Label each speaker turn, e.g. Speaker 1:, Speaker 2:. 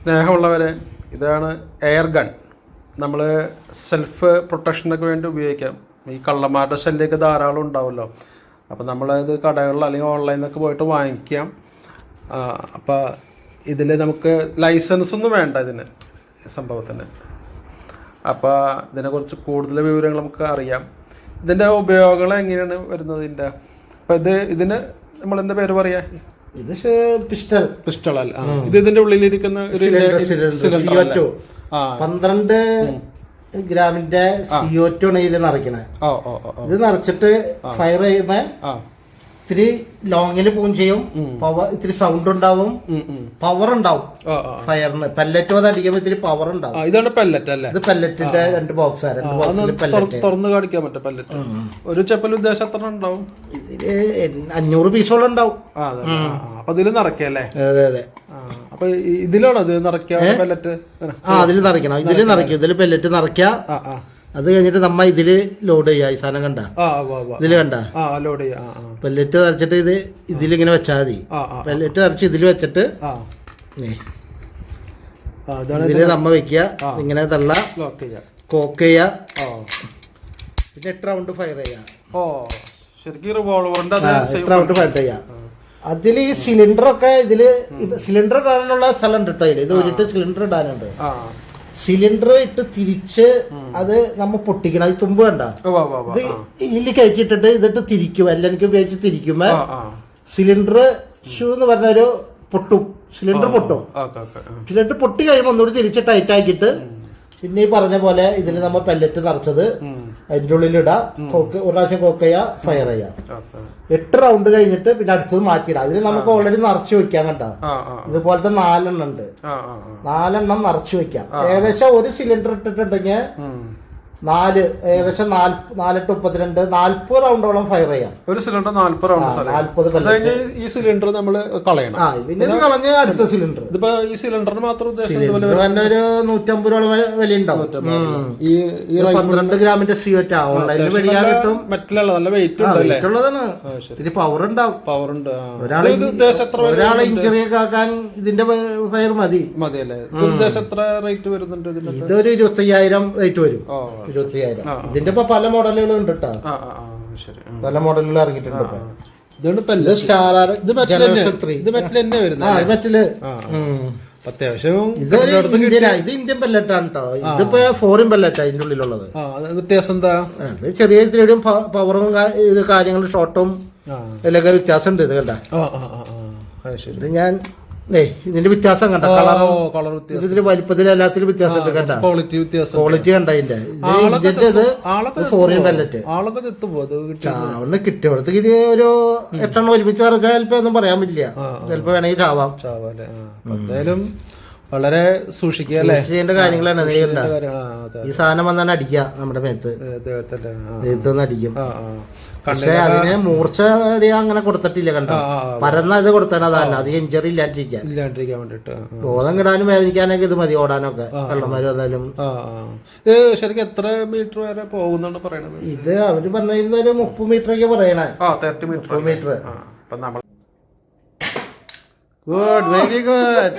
Speaker 1: സ്നേഹമുള്ളവരെ ഇതാണ് air gun. നമ്മൾ സെൽഫ് പ്രൊട്ടക്ഷനൊക്കെ വേണ്ടി ഉപയോഗിക്കാം. ഈ കള്ളന്മാരുടെ ശല്യമൊക്കെ ധാരാളം ഉണ്ടാവുമല്ലോ. അപ്പോൾ നമ്മളത് കടകളിൽ അല്ലെങ്കിൽ ഓൺലൈനിലൊക്കെ പോയിട്ട് വാങ്ങിക്കാം. അപ്പോൾ ഇതിൽ നമുക്ക് ലൈസൻസ് ഒന്നും വേണ്ട ഇതിന് സംഭവത്തിന്. അപ്പോൾ ഇതിനെക്കുറിച്ച് കൂടുതൽ വിവരങ്ങൾ നമുക്ക് അറിയാം. ഇതിന്റെ ഉപയോഗങ്ങൾ എങ്ങനെയാണ് വരുന്നത് ഇതിന്റെ അപ്പോൾ ഇത് ഇതിന് നമ്മൾ എന്താ പേര് പറയാ?
Speaker 2: ഇത് പിസ്റ്റൾ.
Speaker 1: പിസ്റ്റൾ അല്ല ഇത് ഇതിന്റെ ഉള്ളിലിരിക്കുന്ന ഒരു
Speaker 2: പന്ത്രണ്ട് ഗ്രാമിന്റെ ആണ് ഇതിൽ നിറയ്ക്കണേ. ഇത് നിറച്ചിട്ട് ഫയർ ചെയ്യുമ്പോ ഇത്തിരി ലോങ്ങിൽ പോവും ചെയ്യും. പവർ ഇത്തിരി സൗണ്ട് ഉണ്ടാവും. പവർ ഉണ്ടാവും. ഫയറിന് പെല്ലറ്റ് വന്ന് അടിക്കുമ്പോൾ ഇത്തിരി പവർ ഉണ്ടാവും.
Speaker 1: ഇതാണ് പെല്ലറ്റ് അല്ലേ?
Speaker 2: ഇത് പെല്ലറ്റിന്റെ രണ്ട് ബോക്സ്
Speaker 1: തുറന്ന് കാണിക്കാൻ പറ്റും പെല്ലറ്റ് ഒരു ചെപ്പൽ ഉദ്ദേശം എത്ര ഉണ്ടാവും?
Speaker 2: ഇതിൽ അഞ്ഞൂറ് പീസോളം ഉണ്ടാവും.
Speaker 1: അതെ. അപ്പൊ ഇതിൽ നിറയ്ക്കല്ലേ
Speaker 2: അതെ അതെ.
Speaker 1: അപ്പൊ ഇതിലാണോ ഇത് നിറയ്ക്കുക പെല്ലറ്റ്
Speaker 2: ആ അതിൽ നിറയ്ക്കണം. ഇതിൽ നിറയ്ക്കും. ഇതിൽ പെല്ലറ്റ് നിറയ്ക്കുക. അത് കഴിഞ്ഞിട്ട് നമ്മ ഇതിൽ ലോഡ് ചെയ്യുക ഈ സാധനം കണ്ട? ഇതിൽ കണ്ട?
Speaker 1: ലോഡ്
Speaker 2: പെല്ലറ്റ് തറച്ചിട്ട് ഇത് ഇതിലിങ്ങനെ വെച്ചാൽ മതി. പെല്ലറ്റ് തറച്ച് ഇതിൽ വെച്ചിട്ട് ഇതിൽ നമ്മ വെക്കുക ഇങ്ങനെ തള്ള കോക്ക് ചെയ്യുക പിന്നെ എട്ട് റൗണ്ട് ഫയർ ചെയ്യുക
Speaker 1: ഓ ശരിക്കും റിവോൾവറിന്റെ
Speaker 2: റൗണ്ട് ഫയർ ചെയ്യുക അതിൽ ഈ സിലിണ്ടർ ഒക്കെ ഇതിൽ സിലിണ്ടർ ഇടാനുള്ള സ്ഥലം ഉണ്ട് കേട്ടോ. ഇത് ഒരിട്ട് സിലിണ്ടർ ഇടാനുണ്ട്. സിലിണ്ടർ ഇട്ട് തിരിച്ച് അത് നമ്മ പൊട്ടിക്കണം. അത് തുമ്പ് കണ്ട?
Speaker 1: ഓ, വാ വാ വാ
Speaker 2: ഇത് ഇതിൽ കയറ്റിട്ടിട്ട് ഇതിട്ട് തിരിക്കും. എല്ലാം എനിക്ക് ഉപയോഗിച്ച് തിരിക്കുമ്പോ സിലിണ്ടർ ഷൂ എന്ന് പറഞ്ഞ ഒരു പൊട്ടും. സിലിണ്ടർ പൊട്ടും. സിലിണ്ടർ പൊട്ടി കഴിയുമ്പോൾ ഒന്നുകൂടി തിരിച്ച് ടൈറ്റ് ആക്കിയിട്ട് പിന്നെ ഈ പറഞ്ഞ പോലെ ഇതിൽ നമ്മ പെല്ലറ്റ് നിറച്ചത്. അതിന്റെ ഉള്ളിൽ ഇടാം കോക്ക് ഒരു പ്രാവശ്യം കോക്ക് ചെയ്യാ. ഫയർ ചെയ്യാം എട്ട് റൗണ്ട് കഴിഞ്ഞിട്ട് പിന്നെ അടുത്തത് മാറ്റിയിടാം. അതിന് നമുക്ക് ഓൾറെഡി നിറച്ച് വെക്കാം കണ്ട ഇതുപോലത്തെ നാലെണ്ണം ഉണ്ട്. നാലെണ്ണം നിറച്ച് വെക്കാം. ഏകദേശം ഒരു സിലിണ്ടർ ഇട്ടിട്ടുണ്ടെങ്കിൽ. നാല് ഏകദേശം നാല് നാലെട്ട് മുപ്പത്തിരണ്ട് നാല്പത് റൗണ്ടോളം ഫയർ ചെയ്യാം.
Speaker 1: ഒരു സിലിണ്ടർ നാല്പത് റൗണ്ട്
Speaker 2: നാല്പത്
Speaker 1: ഈ സിലിണ്ടർ നമ്മൾ കളയണം.
Speaker 2: പിന്നെ കളഞ്ഞ അടുത്ത സിലിണ്ടർ
Speaker 1: ഇതിപ്പോ ഈ സിലിണ്ടറിന് മാത്രം ഉദ്ദേശം
Speaker 2: ഒരു നൂറ്റമ്പത് വില ഉണ്ടാവും
Speaker 1: ഈ
Speaker 2: പന്ത്രണ്ട് ഗ്രാമിന്റെ സിയോറ്റ ഓൺലൈനിൽ മേടിക്കാൻ കിട്ടും.
Speaker 1: മെറ്റലല്ല നല്ല വെയിറ്റ് ഉണ്ടല്ലേ?
Speaker 2: weight ഉള്ളതാണ്. ഇത്തിരി പവർ ഉണ്ടാവും.
Speaker 1: പവർ ഉണ്ട്.
Speaker 2: ഒരാളെ ഒരാളെ ഇഞ്ചുറി ഒക്കെ ആക്കാൻ ഇതിന്റെ ഫയർ മതി.
Speaker 1: മതി അല്ലേ എത്ര റേറ്റ് വരുന്നുണ്ട്
Speaker 2: ഇതൊരു ഇരുപത്തി അയ്യായിരം റേറ്റ് വരും
Speaker 1: ഓ
Speaker 2: ഇരുപത്തി ഇതിന്റെ ഇപ്പൊ പല മോഡലുകളും ഉണ്ട് കേട്ടോ പല മോഡലുകൾ ഇറങ്ങിയിട്ടുണ്ട് ഇപ്പൊ.
Speaker 1: അത്യാവശ്യം
Speaker 2: ഇത് ഇന്ത്യൻ പെല്ലറ്റാണ് കേട്ടോ ഇതിപ്പോ ഫോറിൻ പെല്ലറ്റാ ഇതിന്റെ ഉള്ളിലുള്ളത്.
Speaker 1: ആ വ്യത്യാസം എന്താ?
Speaker 2: അത് ചെറിയ ചെറിയ പവറും കാര്യങ്ങളും ഷോർട്ടും എല്ലാം വ്യത്യാസം ഉണ്ട് ഇത്
Speaker 1: ശരി.
Speaker 2: ഇത് ഞാൻ ഇതിന്റെ വ്യത്യാസം കണ്ട?
Speaker 1: ഓ കളർ വ്യത്യാസം.
Speaker 2: ഇതിന്റെ വലിപ്പത്തിലും എല്ലാത്തിലും വ്യത്യാസം കണ്ട
Speaker 1: ക്വാളിറ്റി വ്യത്യാസം
Speaker 2: ക്വാളിറ്റി കണ്ട ഇതിന്റെ? ഇത്
Speaker 1: ആളൊക്കെ
Speaker 2: ഇന്ത്യന്റെ ഇത്
Speaker 1: ആളൊക്കെ
Speaker 2: ഫോറിൻ പെല്ലറ്റ്
Speaker 1: ആളൊക്കെ എത്തുമ്പോ അത് കിട്ടി.
Speaker 2: ചാവണ് കിട്ടിയ ഒരു എട്ടെണ്ണം ഒരുമിച്ച് ഇറക്കാൻ ചിലപ്പോ ഒന്നും പറയാൻ പറ്റില്ല. ചിലപ്പോ വേണമെങ്കിൽ ചാവാം.
Speaker 1: ചാവാം എന്തായാലും വളരെ സൂക്ഷിക്കുക അല്ലേ?
Speaker 2: ചെയ്യേണ്ട കാര്യങ്ങളാണ്
Speaker 1: അതെ
Speaker 2: ഈ സാധനം വന്നാണ് അടിക്കുക നമ്മുടെ മേത്ത്.
Speaker 1: ആ.
Speaker 2: അടിക്കും. പക്ഷെ അതിന് മൂർച്ച അങ്ങനെ കൊടുത്തിട്ടില്ല കണ്ടോ? പരന്ന ഇത് കൊടുത്താണ് അതല്ല അധികം ഇഞ്ചറി ഇല്ലാണ്ടിരിക്കാൻ.
Speaker 1: ഇല്ലാണ്ടിരിക്കാൻ വേണ്ടിട്ട്.
Speaker 2: ബോധം കിടാനും വേദനിക്കാനൊക്കെ ഇത് മതി ഓടാനൊക്കെ. കള്ളന്മാര് വന്നാലും.
Speaker 1: ഇത് ശരിക്കും എത്ര മീറ്റർ വരെ പോകുന്നാണ് പറയണത്?
Speaker 2: ഇത് അവർ പറഞ്ഞിരുന്ന ഒരു മുപ്പത് മീറ്റർ ഒക്കെ പറയണേ.
Speaker 1: Metre
Speaker 2: metre good very good